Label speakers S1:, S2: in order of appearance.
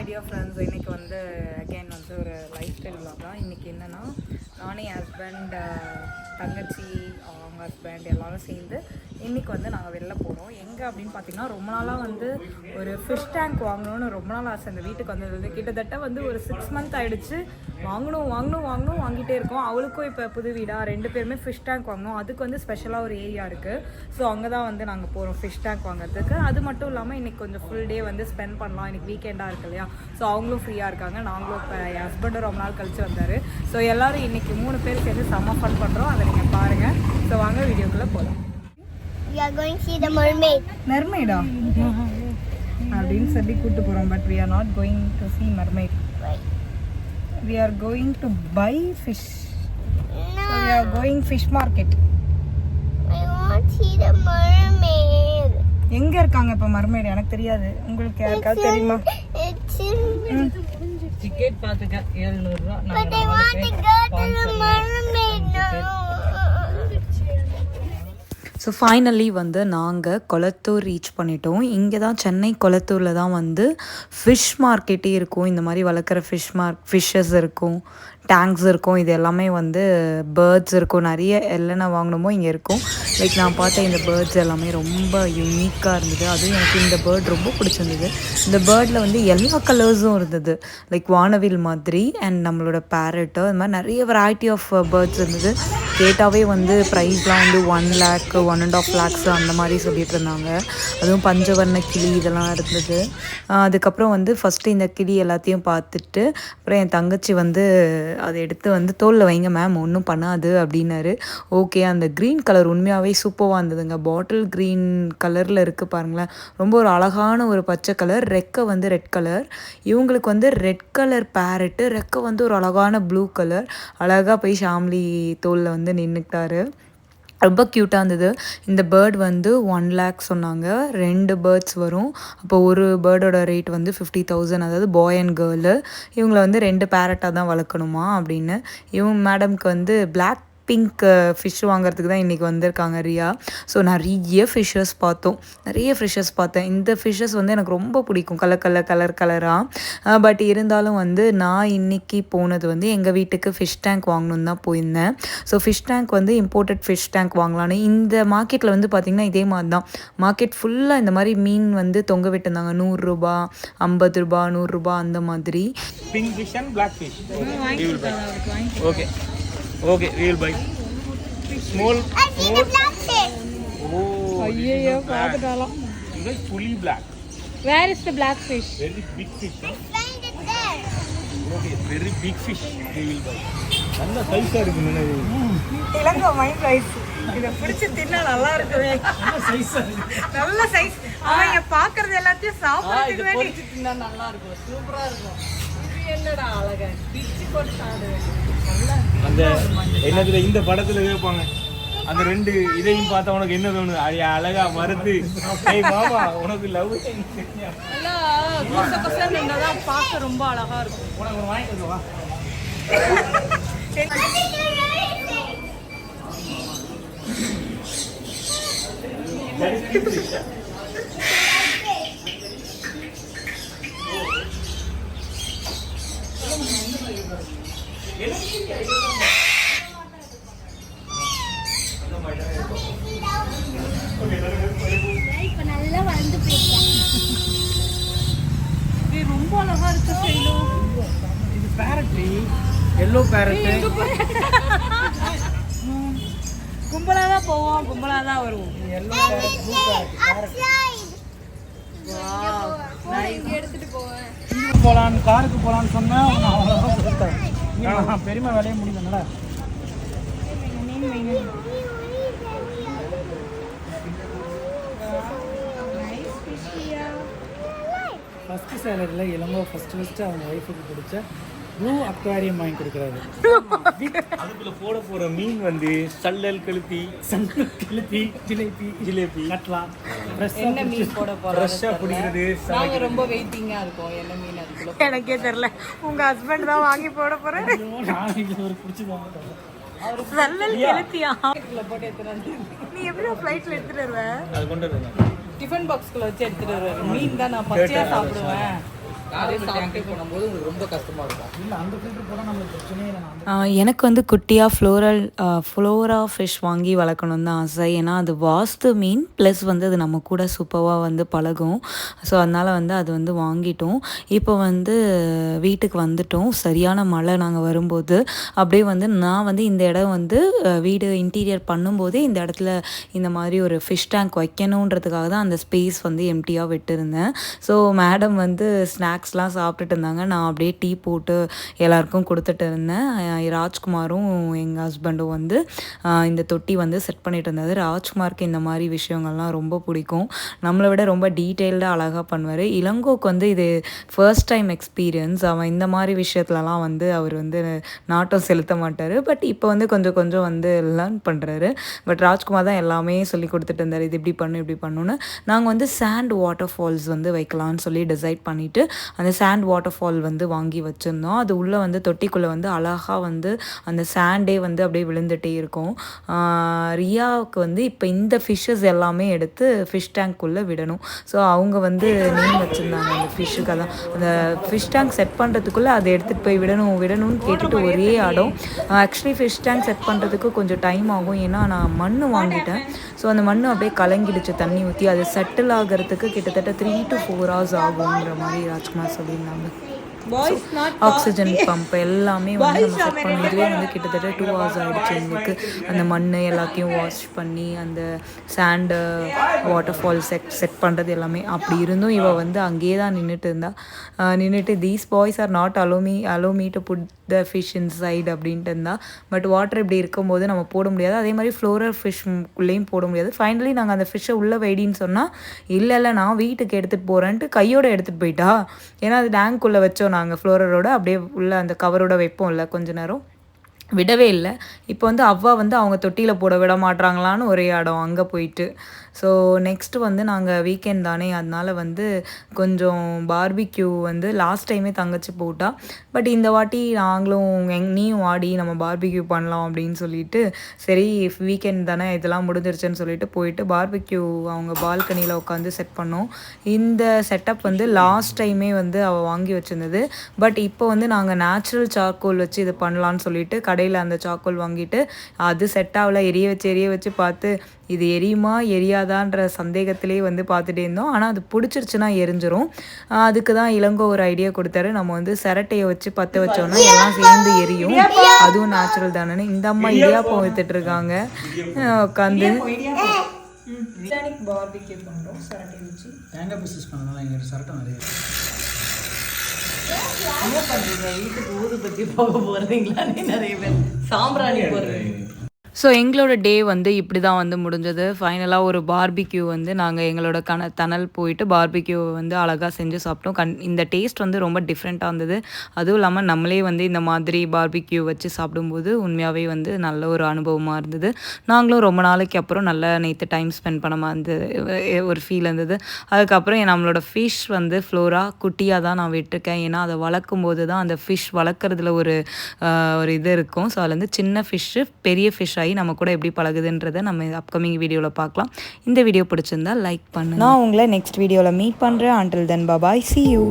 S1: My dear friends இன்னைக்கு வந்து again வந்து ஒரு லைஃப் ஸ்டைல் vlog தான். இன்னைக்கு என்னென்னா நானே ஹஸ்பண்ட் தங்கச்சி அவங்க ஹஸ்பண்ட் எல்லோரும் சேர்ந்து இன்னைக்கு வந்து நாங்கள் வெளில போகிறோம் எங்கே அப்படின்னு பார்த்தீங்கன்னா ரொம்ப நாளாக வந்து ஒரு ஃபிஷ் டேங்க் வாங்கணும்னு ரொம்ப நாள் ஆசை. அந்த வீட்டுக்கு வந்தது கிட்டத்தட்ட வந்து ஒரு சிக்ஸ் மந்த் ஆயிடுச்சு. வாங்கணும் வாங்கணும் வாங்கணும் வாங்கிட்டே இருக்கோம். அவளுக்கும் இப்போ புது வீடாக ரெண்டு பேருமே ஃபிஷ் டேங்க் வாங்கணும். அதுக்கு வந்து ஸ்பெஷலாக ஒரு ஏரியா இருக்குது ஸோ அங்கே தான் வந்து நாங்கள் போகிறோம் ஃபிஷ் டேங்க் வாங்குறதுக்கு. அது மட்டும் இல்லாமல் இன்றைக்கி கொஞ்சம் ஃபுல் டே வந்து ஸ்பெண்ட் பண்ணலாம். இன்றைக்கி வீக்கெண்டாக இருக்கு இல்லையா? ஸோ அவங்களும் ஃப்ரீயாக இருக்காங்க. நாங்களும் இப்போ என் ஹஸ்பண்டும் ரொம்ப நாள் கழிச்சு வந்தார். ஸோ எல்லோரும் இன்றைக்கி மூணு பேர் சேர்ந்து செம்ம ஃபன் பண்ணுறோம் அதை நீங்கள் பாருங்கள் ஸோ வாங்க வீடியோக்குள்ளே போகலாம்
S2: We are going to see the mermaid.
S1: மெர்மைடா அப்படின்னு சொல்லி கூட்டு போகிறோம் but we are not going to see mermaid
S2: Right.
S1: We are going to buy fish
S2: No,
S1: going fish market
S2: I want to see the mermaid.
S1: எங்க இருக்காங்க இப்ப மர்மைடு எனக்கு தெரியாது. உங்களுக்கு யாருக்காவது தெரியுமா?
S2: It's in.
S1: டிக்கெட் பாத்துக்க
S2: I want
S3: ஸோ ஃபைனலி வந்து நாங்கள் கொளத்தூர் ரீச் பண்ணிட்டோம். இங்கே தான் சென்னை கொளத்தூரில் தான் வந்து ஃபிஷ் மார்க்கெட்டே இருக்கும். இந்த மாதிரி வளர்க்குற ஃபிஷ் மார்க் ஃபிஷ்ஷஸ் இருக்கும் டேங்க்ஸ் இருக்கும். இது எல்லாமே வந்து பேர்ட்ஸ் இருக்கும். நிறைய என்னென்ன வாங்கணுமோ இங்கே இருக்கும். லைக் நான் பார்த்த இந்த பேர்ட்ஸ் எல்லாமே ரொம்ப யூனிக்காக இருந்தது. அதுவும் எனக்கு இந்த பேர்ட் ரொம்ப பிடிச்சிருந்தது. இந்த பேர்டில் வந்து எல்லா கலர்ஸும் இருந்தது. லைக் வானவில் மாதிரி அண்ட் நம்மளோட பேரட்டோ இது மாதிரி நிறைய வெரைட்டி ஆஃப் பேர்ட்ஸ் இருந்தது. கேட்டாவே வந்து ப்ரைஸ்லாம் வந்து one lakh one and half lakhs அந்த மாதிரி சொல்லிட்டு இருந்தாங்க. அதுவும் பஞ்சவர்ண கிளி இதெல்லாம் இருந்தது. அதுக்கப்புறம் வந்து ஃபஸ்ட்டு இந்த கிளி எல்லாத்தையும் பார்த்துட்டு அப்புறம் என் தங்கச்சி வந்து அதை எடுத்து வந்து தோலில் வைங்க மேம் ஒன்றும் பண்ணாது அப்படின்னாரு. ஓகே அந்த க்ரீன் கலர் உண்மையாகவே சூப்பராக இருந்ததுங்க. பாட்டில் க்ரீன் கலரில் இருக்குது பாருங்களேன். ரொம்ப ஒரு அழகான ஒரு பச்சை கலர் ரெக்கை வந்து ரெட் கலர் இவங்களுக்கு வந்து ரெட் கலர் பேரட்டு ரெக்கை வந்து ஒரு அழகான ப்ளூ கலர் அழகாக போய் ஷாம்லி தோலில் வந்து நின்றுக்கிட்டாரு ரொம்ப க்யூட்டாக இருந்தது. இந்த பேர்ட் வந்து ஒன் லேக் சொன்னாங்க. ரெண்டு பேர்ட்ஸ் வரும். அப்போ ஒரு பேர்டோட ரேட் வந்து ஃபிஃப்டி தௌசண்ட் அதாவது பாய் அண்ட் கேர்ளு இவங்களை வந்து ரெண்டு பேரட்டாக தான் வளர்க்கணுமா அப்படின்னு. இவங்க மேடம்க்கு வந்து பிளாக் பிங்க் ஃபிஷ் வாங்குறதுக்கு தான் இன்றைக்கி வந்திருக்காங்க ரியா. ஸோ நிறைய ஃபிஷ்ஷஸ் பார்த்தோம். நிறைய ஃபிஷ்ஷஸ் பார்த்தேன். இந்த ஃபிஷ்ஷஸ் வந்து எனக்கு ரொம்ப பிடிக்கும். கலர் கலர் கலர் கலராக பட் இருந்தாலும் வந்து நான் இன்னைக்கு போனது வந்து எங்கள் வீட்டுக்கு ஃபிஷ் டேங்க் வாங்கணுன்னு தான் போயிருந்தேன். ஸோ ஃபிஷ் டேங்க் வந்து இம்போர்ட்டட் ஃபிஷ் டேங்க் வாங்கலான்னு இந்த மார்க்கெட்டில் வந்து பார்த்திங்கன்னா இதே மாதிரி தான் மார்க்கெட் ஃபுல்லாக இந்த மாதிரி மீன் வந்து தொங்க விட்டுருந்தாங்க. நூறுரூபா ஐம்பது ரூபா நூறுரூபா அந்த மாதிரி.
S4: Pink fish and black fish. We
S2: I see the black fish.
S4: oh,
S1: ஐயோ
S4: this is fully black.
S1: Where is
S4: the black fish
S2: it there.
S4: Okay, very big fish. We will buy. நல்ல சைஸா இருக்கு மீன் இது.
S1: இலங்கை மைண்ட் ரைஸ் இதை பிடிச்சி தின்னா நல்லா இருக்குமே நல்ல சைஸ் அவன் இங்க பாக்குறது எல்லாத்தையும் சாப்பிடுறதுக்கு வேண்டி நல்லா இருக்கும் சூப்பரா இருக்கும் இது என்னடா அழகா பிச்சு போட்டு சாப்பிடு
S4: அந்த என்னதுல இந்த படத்துல கேட்பாங்க அந்த ரெண்டு இதையும் பார்த்தா உனக்கு என்ன தோணுது? அது அழகா மறுத்து. ஏய் மாமா உனக்கு லவ்
S1: பார்க்க ரொம்ப அழகா இருக்கும்.
S4: உனக்கு ஒரு வாங்கி கொடுவா
S2: இப்ப நல்லா வளர்ந்து போயிட்டான்
S1: இது ரொம்ப அழகா இருக்கு சைலோ
S4: இது பேரட் எல்லோ பேரட்
S1: கும்பலா தான் போவோம் கும்பலா தான் வருவோம்
S4: போலான்னு காருக்கு போலான்னு சொன்னா நான் அவ்வளோதான் கொடுத்தேன் பெருமை வேலையை முடியலங்களா ஃபஸ்ட்டு சேலரியில் இளங்கோ ஃபஸ்ட்டு ஃபஸ்ட்டு அவங்க ஒய்ஃபுக்கு பிடிச்ச ப்ளூ அக்வாரியம் வாங்கி கொடுக்குறாரு. அதுக்குள்ள போட போற மீன் வந்து சல்லல் கழுத்தி சல்லல் கழுத்தி ஜிலேபி ஜிலேபி. கட்லா.
S1: என்ன மீன் போட போறோம்
S4: ஃப்ரெஷ்ஷாக பிடிக்கிறது
S1: நாங்க ரொம்ப வெயிட்டிங்கா இருக்கோம். என்ன மீன் அதுக்குள்ள எனக்கே தெரியல. உங்க ஹஸ்பண்ட் தான் வாங்கி போட போறேன்
S4: நானும் இதில் ஒரு பிடிச்சி வாங்கிட்டேன்
S1: சல்லல் கெளுத்தியா? போட்டு எடுத்துட்டு நீ எப்படி ஃப்ளைட்ல எடுத்துட்டு வருவ?
S4: அது கொண்டு வருவேன்.
S1: டிஃபன் பாக்ஸ்குள்ள வச்சு எடுத்துட்டு வருவாரு. மீன் தான் நான் பச்சையா சாப்பிடுவேன்.
S3: எனக்கு வந்து குட்டியாக ஃப்ளோரல் ஃப்ளோரா ஃபிஷ் வாங்கி வளர்க்கணும்னு தான் ஆசை. ஏன்னா அது வாஸ்து மீன் ப்ளஸ் வந்து அது நம்ம கூட சூப்பராக வந்து பழகும். ஸோ அதனால் வந்து அது வந்து வாங்கிட்டோம். இப்போ வந்து வீட்டுக்கு வந்துட்டோம். சரியான மழை நாங்கள் வரும்போது அப்படியே வந்து நான் வந்து இந்த இடம் வந்து வீடு இன்டீரியர் பண்ணும்போதே இந்த இடத்துல இந்த மாதிரி ஒரு ஃபிஷ் டேங்க் வைக்கணுன்றதுக்காக தான் அந்த ஸ்பேஸ் வந்து எம்டியாக விட்டுருந்தேன். ஸோ மேடம் வந்து ஸ்நாக்ஸ்லாம் சாப்பிட்டுட்டு இருந்தாங்க. நான் அப்படியே டீ போட்டு எல்லாருக்கும் கொடுத்துட்டு இருந்தேன். ராஜ்குமாரும் எங்கள் ஹஸ்பண்டும் வந்து இந்த தொட்டி வந்து செட் பண்ணிட்டு இருந்தது ராஜ்குமாருக்கு இந்த மாதிரி விஷயங்கள்லாம் ரொம்ப பிடிக்கும். நம்மளை விட ரொம்ப டீட்டெயில்டாக அழகாக பண்ணுவார். இளங்கோக்கு வந்து இது ஃபர்ஸ்ட் டைம் எக்ஸ்பீரியன்ஸ் அவன் இந்த மாதிரி விஷயத்துலலாம் வந்து அவர் வந்து நாட்டம் செலுத்த மாட்டார். பட் இப்போ வந்து கொஞ்சம் கொஞ்சம் வந்து லேர்ன் பண்ணுறாரு பட் ராஜ்குமார் தான் எல்லாமே சொல்லி கொடுத்துட்டு இருந்தார். இது இப்படி பண்ணு இப்படி பண்ணுன்னு. நாங்கள் வந்து சாண்ட் வாட்டர் ஃபால்ஸ் வந்து வைக்கலாம்னு சொல்லி டிசைட் பண்ணிவிட்டு அந்த சாண்ட் வாட்டர் ஃபால் வந்து வாங்கி வச்சுருந்தோம். அது உள்ளே வந்து தொட்டிக்குள்ளே வந்து அழகாக வந்து அந்த சாண்டே வந்து அப்படியே விழுந்துட்டே இருக்கும். ரியாவுக்கு வந்து இப்போ இந்த ஃபிஷ்ஷஸ் எல்லாமே எடுத்து ஃபிஷ் டேங்க்குள்ளே விடணும். ஸோ அவங்க வந்து நேம் வச்சுருந்தாங்க அந்த ஃபிஷ்ஷுக்கு அதான் அந்த ஃபிஷ் டேங்க் செட் பண்ணுறதுக்குள்ளே அதை எடுத்துகிட்டு போய் விடணும் விடணும்னு கேட்டுட்டு ஒரே ஆடம் ஆக்சுவலி ஃபிஷ் டேங்க் செட் பண்ணுறதுக்கு கொஞ்சம் டைம் ஆகும். ஏன்னா நான் மண் வாங்கிட்டேன். ஸோ அந்த மண் அப்படியே கலங்கிடுச்சு. தண்ணி ஊற்றி அது செட்டில் ஆகிறதுக்கு கிட்டத்தட்ட த்ரீ டு ஃபோர் ஹவர்ஸ் ஆகுங்கிற மாதிரி ராஜ்குமார் சொல்லியிருந்தாங்க ஆக்சிஜன் பம்ப் எல்லாமே வந்து நம்ம செட் பண்ணோம் இதுவே வந்து கிட்டத்தட்ட டூ ஹவர்ஸ் ஆகிடுச்சு எங்களுக்கு. அந்த மண் எல்லாத்தையும் வாஷ் பண்ணி அந்த sand waterfall set set பண்ணுறது எல்லாமே அப்படி இருந்தும் இவ வந்து அங்கேயே தான் நின்றுட்டு இருந்தா. நின்றுட்டு these boys are not allow me allow me to put the fish inside அப்படின்ட்டு இருந்தா. பட் வாட்டர் இப்படி இருக்கும்போது நம்ம போட முடியாது. அதே மாதிரி ஃப்ளோரல் ஃபிஷ் உள்ளேயும் போட முடியாது. ஃபைனலி நாங்கள் அந்த ஃபிஷ்ஷை உள்ளே வைடின்னு சொன்னால் இல்லை இல்லை நான் வீட்டுக்கு எடுத்துகிட்டு போகிறேன்ட்டு கையோட எடுத்துகிட்டு போயிட்டா? ஏன்னா அது டேங்க்குள்ளே வச்சோம் நாங்கள் ஃப்ளோரரோட அப்படியே உள்ள அந்த கவரோட வைப்போம்ல கொஞ்ச நேரம். விடவே இல்லை. இப்போ வந்து அவ்வா வந்து அவங்க தொட்டியில் போட விட மாட்றாங்களான்னு ஒரே இடம். அங்கே போயிட்டு ஸோ நெக்ஸ்ட்டு வந்து நாங்கள் வீக்கெண்ட் தானே அதனால் வந்து கொஞ்சம் பார்பிக்யூ வந்து லாஸ்ட் டைமே தங்கச்சி போட்டா. பட் இந்த வாட்டி நாங்களும் எங் நீயும் ஆடி நம்ம பார்பிக்யூ பண்ணலாம் அப்படின்னு சொல்லிட்டு சரி வீக்கெண்ட் தானே இதெல்லாம் முடிஞ்சிருச்சுன்னு சொல்லிட்டு போயிட்டு பார்பிக்யூ அவங்க பால்கனியில் உட்காந்து செட் பண்ணோம். இந்த செட்டப் வந்து லாஸ்ட் டைமே வந்து அவள் வாங்கி வச்சிருந்தது. பட் இப்போ வந்து நாங்கள் நேச்சுரல் சாக்கோல் வச்சு இது பண்ணலான்னு சொல்லிட்டு கடையில் அந்த சாக்கோல் வாங்கிட்டு அது செட் ஆகல எரிய வச்சு எரிய வச்சு பார்த்து இது எரியுமா எரியாதான்ற சந்தேகத்திலே வந்து பார்த்துட்டே இருந்தோம். ஆனால் அது பிடிச்சிருச்சுன்னா எரிஞ்சிரும். அதுக்கு தான் இளங்கோ ஒரு ஐடியா கொடுத்தாரு. நம்ம வந்து சிரட்டையை வச்சு பற்ற வச்சோம்னா எல்லாம் சேர்ந்து எரியும். அதுவும் நேச்சுரல் தானேன்னு இந்த அம்மா இடியாப்பம் வித்துட்டு இருக்காங்க. உட்காந்து பார்பிக்யூ பண்ணுறோம் சிரட்டை வச்சு
S4: தேங்காய் பிஸ்னஸ் பண்ணலாம் எங்கள் சரட்டம் நிறைய
S5: என்ன பண்ணுறீங்க வீட்டுக்கு ஊதுபத்தி போக போகிறீங்களான்னு நிறைய பேர். சாம்பிராணி போடுறீங்க.
S3: ஸோ எங்களோட டே வந்து இப்படி தான் வந்து முடிஞ்சது. ஃபைனலாக ஒரு பார்பிக்யூ வந்து நாங்கள் எங்களோட கண தணல் போயிட்டு பார்பிக்யூ வந்து அழகாக செஞ்சு சாப்பிட்டோம். கண் இந்த டேஸ்ட் வந்து ரொம்ப டிஃப்ரெண்ட்டாக இருந்தது. அதுவும் இல்லாமல் நம்மளே வந்து இந்த மாதிரி பார்பிக்யூ வச்சு சாப்பிடும்போது உண்மையாகவே வந்து நல்ல ஒரு அனுபவமாக இருந்தது. நாங்களும் ரொம்ப நாளைக்கு அப்புறம் நல்ல நேற்று டைம் ஸ்பெண்ட் பண்ண மாதிரி ஒரு ஃபீல் இருந்தது. அதுக்கப்புறம் நம்மளோட ஃபிஷ் வந்து ஃப்ளோரா குட்டியாக தான் நான் விட்டுருக்கேன். ஏன்னா அதை வளர்க்கும் போது தான் அந்த ஃபிஷ் வளர்க்குறதுல ஒரு ஒரு இது இருக்கும். ஸோ அதில் வந்து சின்ன ஃபிஷ்ஷு பெரிய ஃபிஷ் ஆகி நம்ம கூட எப்படி பழகுதுன்றதை நம்ம அப்கமிங் வீடியோவில் பார்க்கலாம். இந்த வீடியோ பிடிச்சிருந்தா லைக் பண்ணு நான் உங்களை நெக்ஸ்ட் வீடியோவில் மீட் பண்ணுறேன் until then bye bye see you